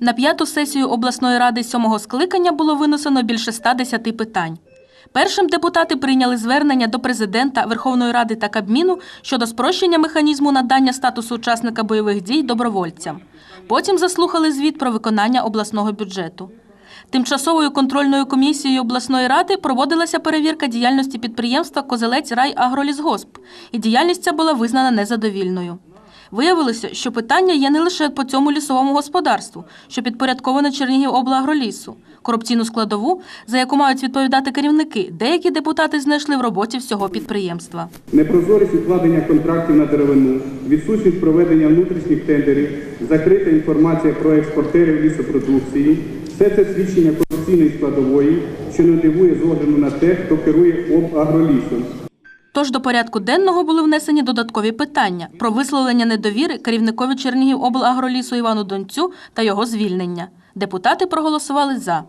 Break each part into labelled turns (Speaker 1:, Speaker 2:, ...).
Speaker 1: На п'яту сесію обласної ради сьомого скликання було винесено більше 110 питань. Першим депутати прийняли звернення до президента Верховної Ради та Кабміну щодо спрощення механізму надання статусу учасника бойових дій добровольцям. Потім заслухали звіт про виконання обласного бюджету. Тимчасовою контрольною комісією обласної ради проводилася перевірка діяльності підприємства Козелець Райагролісгосп, і діяльність ця була визнана незадовільною. Виявилося, що питання є не лише по цьому лісовому господарству, що підпорядковане Чернігів облагролісу. Корупційну складову, за яку мають відповідати керівники, деякі депутати знайшли в роботі всього підприємства.
Speaker 2: Непрозорість укладення контрактів на деревину, відсутність проведення внутрішніх тендерів, закрита інформація про експортерів лісопродукції – все це свідчення корупційної складової, що не дивує з огляду на те, хто керує обагролісом.
Speaker 1: Тож до порядку денного були внесені додаткові питання про висловлення недовіри керівникові Чернігів облагролісу Івану Донцю та його звільнення. Депутати проголосували за.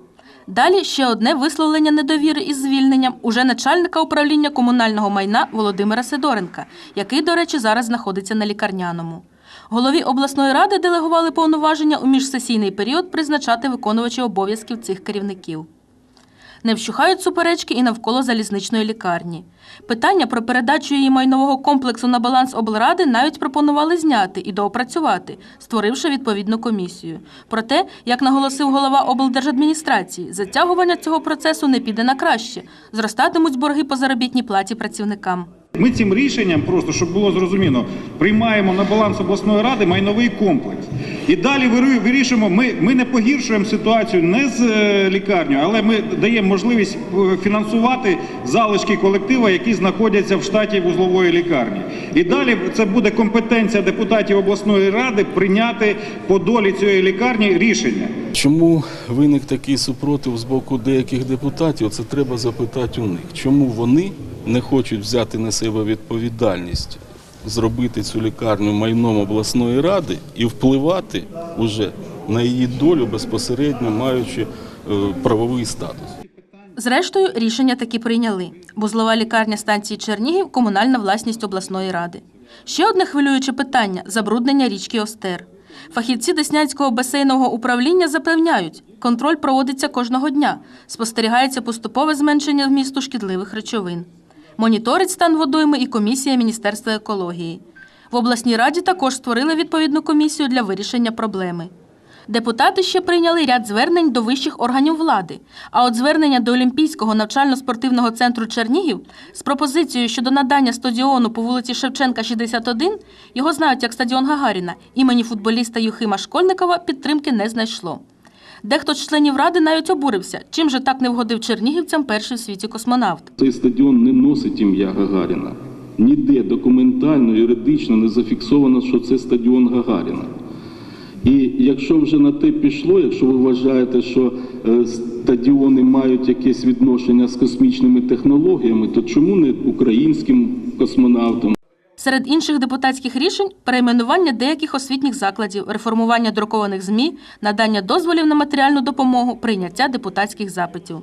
Speaker 1: Далі ще одне висловлення недовіри із звільненням уже начальника управління комунального майна Володимира Сидоренка, який, до речі, зараз знаходиться на лікарняному. Голові обласної ради делегували повноваження у міжсесійний період призначати виконувачі обов'язків цих керівників. Не вщухають суперечки і навколо залізничної лікарні. Питання про передачу її майнового комплексу на баланс облради навіть пропонували зняти і доопрацювати, створивши відповідну комісію. Проте, як наголосив голова облдержадміністрації, затягування цього процесу не піде на краще. Зростатимуть борги по заробітній платі працівникам.
Speaker 3: Ми цим рішенням, просто щоб було зрозуміло, приймаємо на баланс обласної ради майновий комплекс. І далі вирі- вирішуємо. Ми, ми не погіршуємо ситуацію не з лікарню, але ми даємо можливість е, фінансувати залишки колектива, які знаходяться в штаті вузлової лікарні. І далі це буде компетенція депутатів обласної ради прийняти по долі цієї лікарні рішення.
Speaker 4: Чому виник такий супротив з боку деяких депутатів? Це треба запитати у них. Чому вони не хочуть взяти на себе відповідальність, зробити цю лікарню майном обласної ради і впливати уже на її долю безпосередньо маючи е, правовий статус?
Speaker 1: Зрештою, рішення таки прийняли. Вузлова лікарня станції Чернігів комунальна власність обласної ради. Ще одне хвилююче питання забруднення річки Остер. Фахівці Деснянського басейнового управління запевняють, контроль проводиться кожного дня. Спостерігається поступове зменшення вмісту шкідливих речовин. Моніторить стан водойми і комісія Міністерства екології. В обласній раді також створили відповідну комісію для вирішення проблеми. Депутати ще прийняли ряд звернень до вищих органів влади. А от звернення до Олімпійського навчально-спортивного центру Чернігів з пропозицією щодо надання стадіону по вулиці Шевченка, 61, його знають як стадіон Гагаріна, імені футболіста Юхима Школьникова підтримки не знайшло. Дехто з членів ради навіть обурився, чим же так не вгодив чернігівцям перший в світі космонавт.
Speaker 4: Цей стадіон не носить ім'я Гагаріна. Ніде документально, юридично не зафіксовано, що це стадіон Гагаріна. І якщо вже на те пішло, якщо ви вважаєте, що е, стадіони мають якесь відношення з космічними технологіями, то чому не українським космонавтам?
Speaker 1: Серед інших депутатських рішень перейменування деяких освітніх закладів, реформування друкованих ЗМІ, надання дозволів на матеріальну допомогу, прийняття депутатських запитів.